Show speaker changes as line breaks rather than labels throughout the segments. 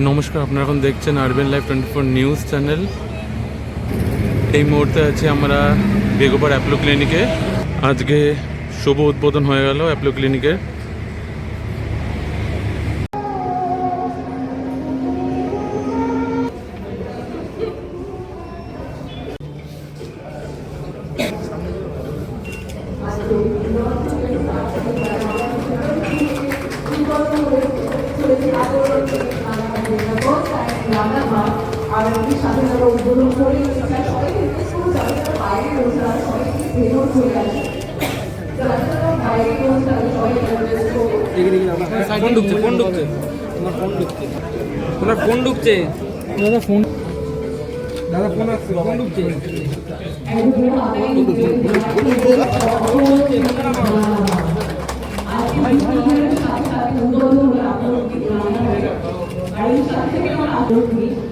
নমস্কার, আপনারা এখন দেখছেন urban life twenty four news channel এই মুহূর্তে আছি আমরা বেগোপার অ্যাপলো ক্লিনিকে আজকে শুভ উদ্বোধন হয়ে গেল অ্যাপলো ক্লিনিকের
স্বাধীনতা উদ্বোধন করে বাইরে সবাই আসে।
ফোন ঢুকছে ফোন ঢুকছে। তোমার ফোন ঢুকছে। তোমার ফোন ঢুকছে। দাদা ফোন দাদা ফোন আসছে ফোন ঢুকছে।
দ্বিতীয়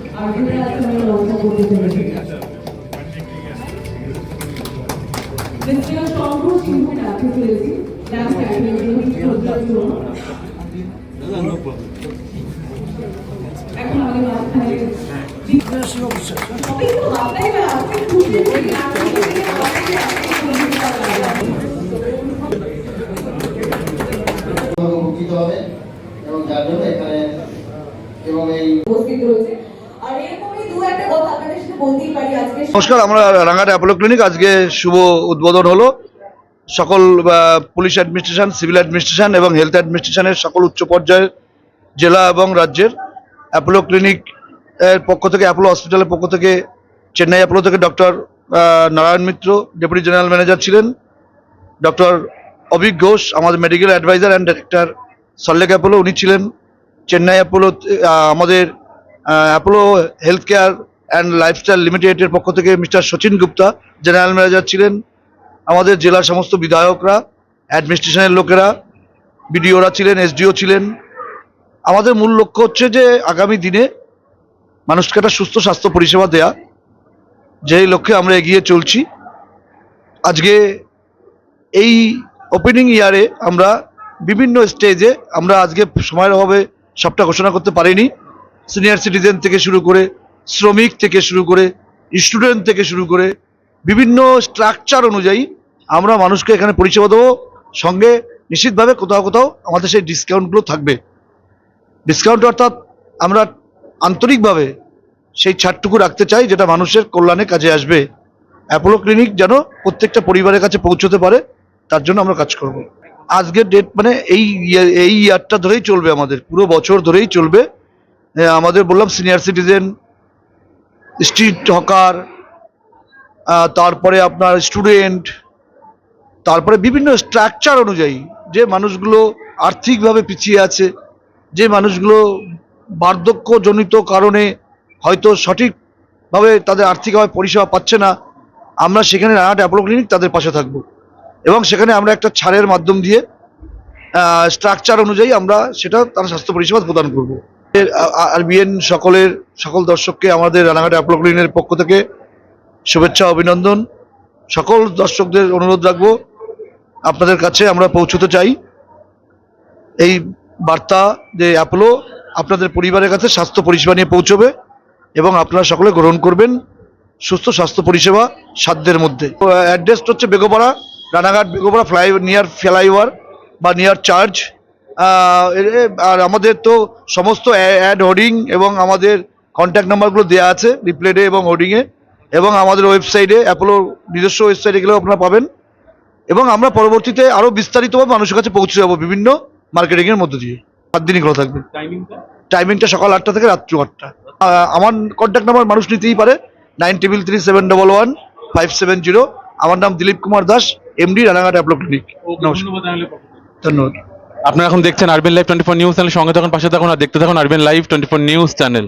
উপস্থিত রয়েছে আর এরকমই দু একটা কথা আপনাদের সাথে বলতেই পারি আজকে
নমস্কার, আমরা রাঙ্গাট অ্যাপোলো ক্লিনিক। আজকে শুভ উদ্বোধন হলো। সকল পুলিশ অ্যাডমিনিস্ট্রেশন, সিভিল অ্যাডমিনিস্ট্রেশন এবং হেলথ অ্যাডমিনিস্ট্রেশনের সকল উচ্চ পর্যায়ের জেলা এবং রাজ্যের অ্যাপোলো ক্লিনিক এর পক্ষ থেকে, অ্যাপোলো হসপিটালের পক্ষ থেকে, চেন্নাই অ্যাপোলো থেকে doctor Narayan Mitra, deputy general manager ছিলেন। ডক্টর অভিক ঘোষ, আমাদের medical adviser and director Salt Lake Apollo, উনি ছিলেন। চেন্নাই অ্যাপোলো আমাদের Apollo health care and lifestyle লিমিটেডের পক্ষ থেকে mister Sachin Gupta general manager ছিলেন আমাদের জেলার সমস্ত বিধায়করা অ্যাডমিনিস্ট্রেশনের লোকেরা বিডিওরা ছিলেন এসডিও ছিলেন। আমাদের মূল লক্ষ্য হচ্ছে যে আগামী দিনে মানুষকে একটা সুস্থ স্বাস্থ্য পরিষেবা দেয়া, যেই লক্ষ্যে আমরা এগিয়ে চলছি। আজকে এই ওপেনিং ইয়ারে আমরা বিভিন্ন স্টেজে আমরা আজকে সময়ের অভাবে সবটা ঘোষণা করতে পারিনি। সিনিয়র সিটিজেন থেকে শুরু করে শ্রমিক থেকে শুরু করে স্টুডেন্ট থেকে শুরু করে, বিভিন্ন স্ট্রাকচার অনুযায়ী আমরা মানুষকে এখানে পরিষেবা দেবো। সঙ্গে নিশ্চিতভাবে কোথাও কোথাও আমাদের সেই ডিসকাউন্টগুলো থাকবে। ডিসকাউন্ট অর্থাৎ আমরা আন্তরিকভাবে সেই ছাড়টুকু রাখতে চাই যেটা মানুষের কল্যাণে কাজে আসবে। অ্যাপোলো ক্লিনিক যেন প্রত্যেকটা পরিবারের কাছে পৌঁছতে পারে, তার জন্য আমরা কাজ করব। আজকের ডেট মানে এই এই ইয়ারটা ধরেই চলবে আমাদের, পুরো বছর ধরেই চলবে। আমাদের বললাম সিনিয়র সিটিজেন স্ট্রিট হকার তারপরে আপনার স্টুডেন্ট তারপরে বিভিন্ন স্ট্রাকচার অনুযায়ী যে মানুষগুলো আর্থিকভাবে পিছিয়ে আছে, যে মানুষগুলো বার্ধক্যজনিত কারণে হয়তো সঠিকভাবে তাদের আর্থিকভাবে পরিষেবা পাচ্ছে না, আমরা সেখানে রানাট অ্যাপোলো ক্লিনিক তাদের পাশে থাকব। এবং সেখানে আমরা একটা ছাড়ের মাধ্যম দিয়ে স্ট্রাকচার অনুযায়ী আমরা সেটা তার স্বাস্থ্য পরিষেবা প্রদান করব। আর বিএন সকলের, সকল দর্শককে আমাদের রানাঘাট অ্যাপোলো ক্লিনিকের পক্ষ থেকে শুভেচ্ছা, অভিনন্দন। সকল দর্শকদের অনুরোধ রাখব, আপনাদের কাছে আমরা পৌঁছতে চাই। এই বার্তা যে অ্যাপোলো আপনাদের পরিবারের কাছে স্বাস্থ্য পরিষেবা নিয়ে পৌঁছবে এবং আপনারা সকলে গ্রহণ করবেন সুস্থ স্বাস্থ্য পরিষেবা সাধ্যের মধ্যে। অ্যাড্রেসটা হচ্ছে Begopara, Ranaghat Begopara fly, near flyover বা নিয়ার চার্জ আর আমাদের তো সমস্ত অ্যাড হোর্ডিং এবং আমাদের কন্ট্যাক্ট নাম্বারগুলো দেওয়া আছে রিপ্লেটে এবং হোর্ডিংয়ে এবং আমাদের ওয়েবসাইটে অ্যাপোলো নিজস্ব ওয়েবসাইটে গেলেও আপনারা পাবেন। এবং আমরা পরবর্তীতে আরও বিস্তারিতভাবে মানুষের কাছে পৌঁছে যাব বিভিন্ন মার্কেটিংয়ের মধ্য দিয়ে। সাত দিনই খোলা থাকবে। টাইমিংটা সকাল আটটা থেকে রাত্রি আটটা। আমার কন্ট্যাক্ট নাম্বার মানুষ নিতেই পারে। Nine double three seven double one five seven zero আমার নাম Dilip Kumar Das MD Ranaghat Apollo clinic নমস্কার। ধন্যবাদ।
আপনারা এখন দেখছেন urban live twenty four news channel সঙ্গে থাকুন, পাশে থাকুন, আর দেখতে থাকুন urban live twenty four news channel